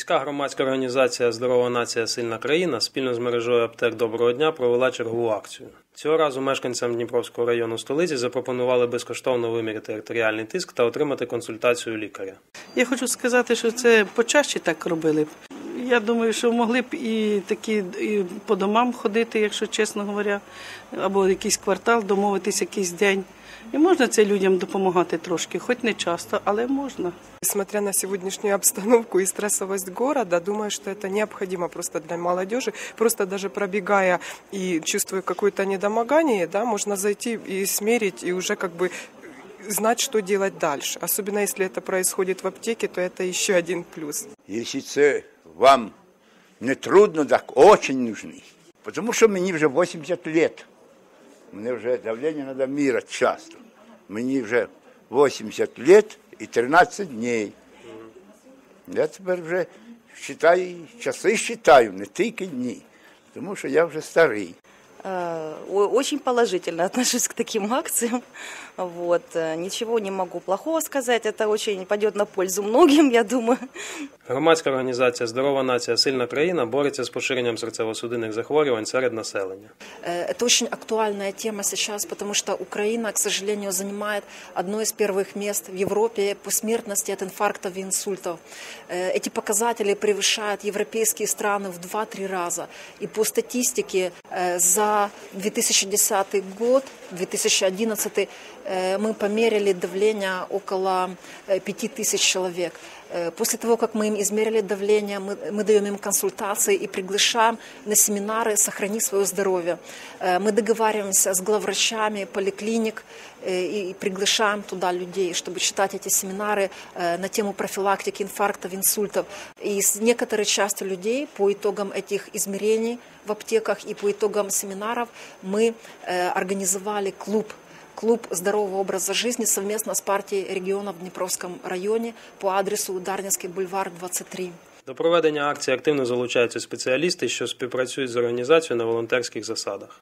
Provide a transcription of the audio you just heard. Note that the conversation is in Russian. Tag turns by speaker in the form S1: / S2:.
S1: Міська громадська організація Здорова нація сильна країна спільно з мережою аптек Доброго дня провела чергову акцію. Цього разу мешканцям Дніпровського району столиці запропонували безкоштовно виміряти артеріальний тиск та отримати консультацію лікаря.
S2: Я хочу сказати, що це почаще так робили. Я думаю, що могли б і такі і по домам ходити, якщо чесно говоря, або якийсь квартал, домовитись якийсь день. І можна це людям допомагати трошки, хоч не часто, але можна.
S3: Несмотря на сегодняшнюю обстановку и стрессовость города, думаю, что это необходимо просто для молодежи. Просто даже пробегая и чувствуя какое-то недомогание, да, можно зайти и смерить, и уже как бы знать, что делать дальше. Особенно если это происходит в аптеке, то это еще один плюс.
S4: Якщо це вам не трудно, так очень нужны. Потому що мені вже 80 лет. Мені вже давлення треба міряти часто. Мені вже 80 лет і 13 днів. Я тепер вже считаю, часи считаю, не тільки дні. Тому що я вже старий.
S5: Э, о- Очень положительно отношусь к таким акциям. Вот. э, Ничего не могу плохого сказать. Это очень пойдет на пользу многим, я думаю.
S1: Громадська організація Здорова нація сильна країна бореться з поширенням серцево-судинних захворювань серед населення.
S6: Э, Это очень актуальная тема сейчас, потому что Украина, к сожалению, занимает одно из первых мест в Европе по смертности от инфарктов и инсультов. Э, Эти показатели превышают европейские страны в 2-3 раза. И по статистике э, за 2010 год, 2011 э, мы померили давление около э, 5000 человек. Э, После того, как мы им измерили давление, мы, мы даем им консультации и приглашаем на семинары «Сохрани свое здоровье». Э, Мы договариваемся с главврачами поликлиник э, и приглашаем туда людей, чтобы читать эти семинары на тему профилактики инфарктов, инсультов. И с некоторой частью людей по итогам этих измерений в аптеках и по итогам семинаров мы организовали клуб клуб здорового образа жизни совместно с партией региона в Днепровском районе по адресу Дарнинский бульвар 23.
S1: До проведення акції активно залучаються спеціалісти, що співпрацюють з організацією на волонтерських засадах.